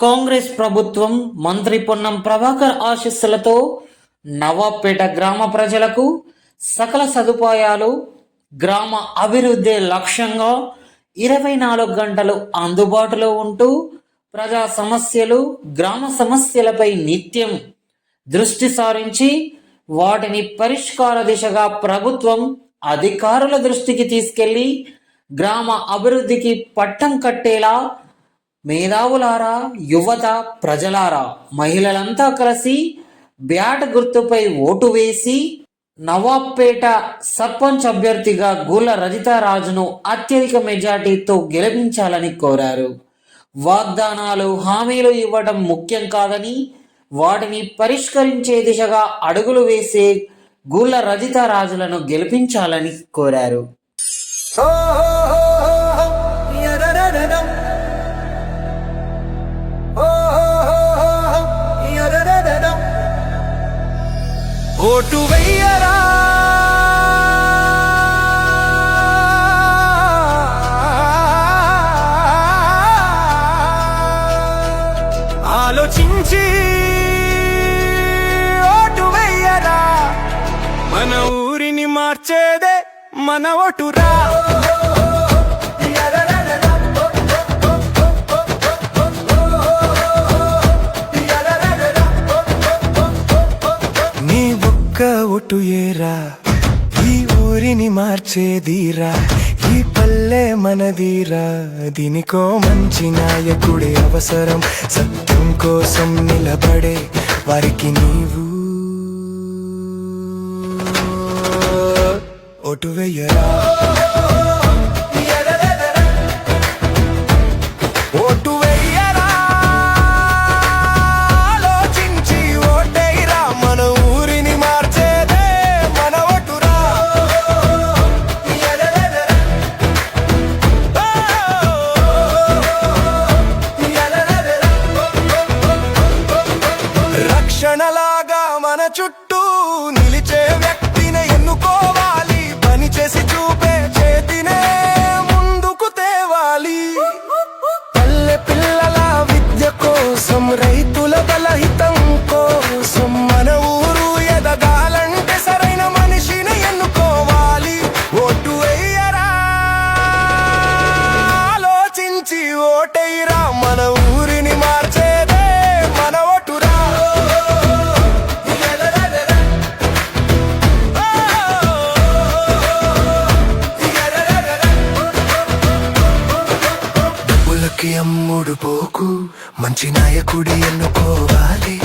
కాంగ్రెస్ ప్రభుత్వం మంత్రి పొన్నం ప్రభాకర్ ఆశీస్సులతో నవాపేట గ్రామ ప్రజలకు సకల సదుపాయాలు గ్రామ అభివృద్ధి లక్ష్యంగా ఇరవై నాలుగు గంటలు అందుబాటులో ఉంటూ ప్రజా సమస్యలు గ్రామ సమస్యలపై నిత్యం దృష్టి సారించి వాటిని పరిష్కార దిశగా ప్రభుత్వం అధికారుల దృష్టికి తీసుకెళ్ళి గ్రామ అభివృద్ధికి పట్టం కట్టేలా మేధావులారా యువత ప్రజలారా మహిళలంతా కలిసి బ్యాట్ గుర్తుపై ఓటు వేసి నవాబ్పేట సర్పంచ్ అభ్యర్థిగా గుల రజితారాజును అత్యధిక మెజార్టీతో గెలిపించాలని కోరారు. వాగ్దానాలు హామీలు ఇవ్వడం ముఖ్యం కాదని వాటిని పరిష్కరించే దిశగా అడుగులు వేసే గూళ్ళ రజితారాజులను గెలిపించాలని కోరారు. ఓటు వెయ్యరా? ఆలోచించి ఓటు వెయ్యరా? మన ఊరిని మార్చేదే మన ఓటురా. మార్చేదీరా? ఈ పల్లె మనదీరా? దీనికో మంచి నాయకుడే అవసరం. సత్యం కోసం నిలబడే వారికి నీవు. ఒటు వెయ్యరా చుట్టూ నిలిచే వ్యక్తిని ఎన్నుకోవాలి. పని చేసి చూపే చేతినే ముందుకు తేవాలి. పల్లె పిల్లల విద్య కోసం రైతుల బలహిత తమ్ముడు పోకు మంచి నాయకుడి ఎన్నుకోవాలి.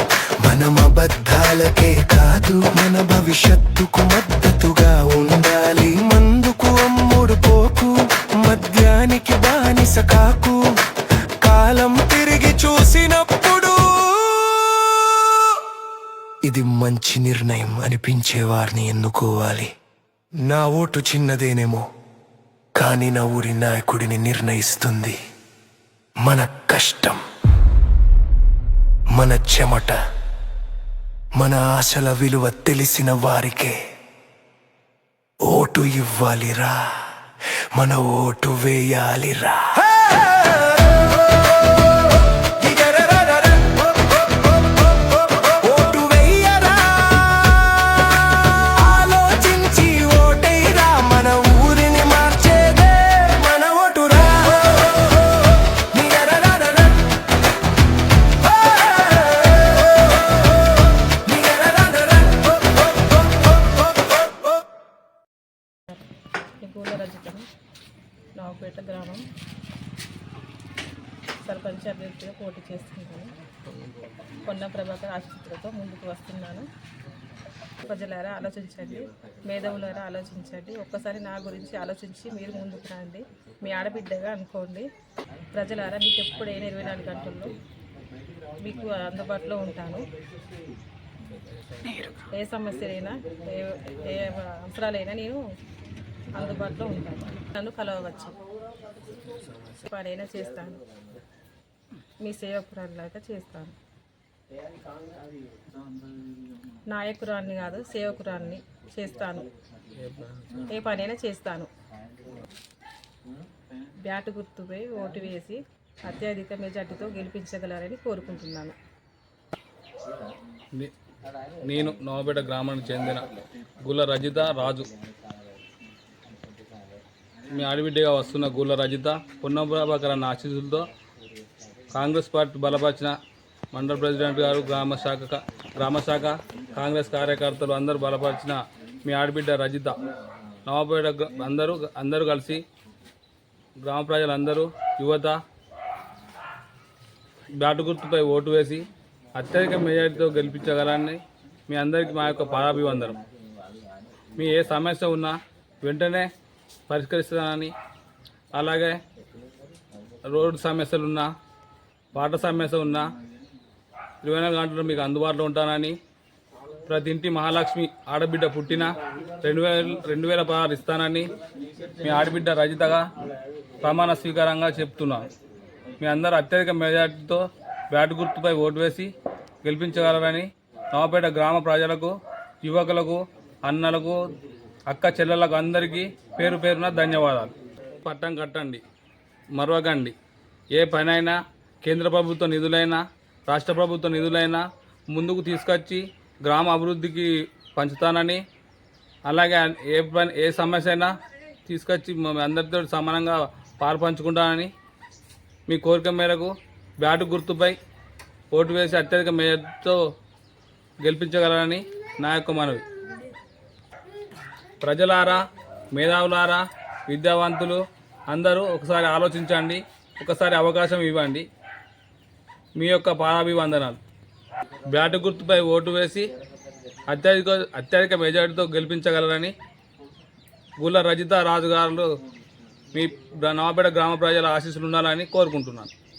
మనం అబద్ధాలకే కాదు మన భవిష్యత్తుకు మద్దతుగా ఉండాలి. మందుకు అమ్ముడు పోకు మద్యానికి బానిస కాకు. కాలం తిరిగి చూసినప్పుడు ఇది మంచి నిర్ణయం అనిపించే వారిని ఎన్నుకోవాలి. నా ఓటు చిన్నదేనేమో కానీ నా ఊరి నాయకుడిని నిర్ణయిస్తుంది. మన కష్టం మన చెమట మన ఆశల విలువ తెలిసిన వారికే ఓటు ఇవ్వాలిరా. మన ఓటు వేయాలిరా. పేట గ్రామం. సర్పంచ్ అభ్యర్థిగా పోటీ చేస్తున్నాను. కొన్న ప్రభాకర్ ఆశీస్సులతో ముందుకు వస్తున్నాను. ప్రజలారా ఆలోచించండి మేధవులారా ఆలోచించండి. ఒక్కసారి నా గురించి ఆలోచించి మీరు ముందుకు రండి. మీ ఆడబిడ్డగా అనుకోండి. ప్రజలారా మీకు ఎప్పుడైనా ఇరవై నాలుగు గంటల్లో మీకు అందుబాటులో ఉంటాను. ఏ సమస్యలైనా ఏ ఏ అవసరాలైనా నేను అందుబాటులో ఉంటాను నన్ను కలవవచ్చు. పనైనా చేస్తాను. మీ సేవకురాలిలాగా చేస్తాను. నాయకురాన్ని కాదు సేవకురాన్ని చేస్తాను. ఏ పనైనా చేస్తాను. బ్యాట్ గుర్తుపై ఓటు వేసి అత్యధిక మెజార్టీతో గెలిపించగలరని కోరుకుంటున్నాను. నేను నవపేట గ్రామానికి చెందిన గుల రజిత రాజు. మీ ఆడబిడ్డగా వస్తున్న గూళ్ళ రజిత పొన్నం ప్రభాకర్ అన్న ఆశీస్సులతో కాంగ్రెస్ పార్టీ బలపరిచిన మండల ప్రెసిడెంట్ గారు గ్రామ శాఖ గ్రామ శాఖ కాంగ్రెస్ కార్యకర్తలు అందరూ బలపరిచిన మీ ఆడబిడ్డ రజిత. నవపేట అందరూ అందరూ కలిసి గ్రామ ప్రజలందరూ యువత బ్యాటు గుర్తుపై ఓటు వేసి అత్యధిక మెజారిటీతో గెలిపించగలని మీ అందరికీ మా యొక్క పాదాభివందనం. మీ ఏ సమస్య ఉన్నా వెంటనే పరిష్కరిస్తానని అలాగే రోడ్డు సమస్యలు ఉన్నా వాటర్ సమస్య ఉన్నా ఇరవై నాలుగు గంటలు మీకు అందుబాటులో ఉంటానని ప్రతి ఇంటి మహాలక్ష్మి ఆడబిడ్డ పుట్టిన రెండు వేల రెండు వేల పదహారు ఇస్తానని మీ ఆడబిడ్డ రజితగా ప్రమాణ స్వీకారంగా చెప్తున్నాను. మీ అందరూ అత్యధిక మెజార్టీతో బ్యాట్ గుర్తుపై ఓటు వేసి గెలిపించగలరని నవపేట గ్రామ ప్రజలకు యువకులకు అన్నలకు అక్క చెల్లెలకు అందరికీ పేరు పేరున ధన్యవాదాలు. పట్టం కట్టండి మరవకండి. ఏ పనైనా కేంద్ర ప్రభుత్వ నిధులైనా రాష్ట్ర ప్రభుత్వ నిధులైనా ముందుకు తీసుకొచ్చి గ్రామ అభివృద్ధికి పంచుతానని అలాగే ఏ పని ఏ సమస్య అయినా తీసుకొచ్చి అందరితో సమానంగా పాలు పంచుకుంటానని మీ కోరిక మేరకు బ్యాటు గుర్తుపై ఓటు వేసి అత్యధిక మేయర్తో గెలిపించగలరని నా యొక్క మనవి. ప్రజలారా మేధావులారా విద్యావంతులు అందరూ ఒకసారి ఆలోచించండి ఒకసారి అవకాశం ఇవ్వండి. మీ యొక్క పాదాభివందనాలు. బ్యాటు గుర్తుపై ఓటు వేసి అత్యధిక అత్యధిక మెజార్టీతో గెలిపించగలరని గుల్ల రజిత రాజుగారులు మీ నవాపేట గ్రామ ప్రజల ఆశీస్సులు ఉండాలని కోరుకుంటున్నాను.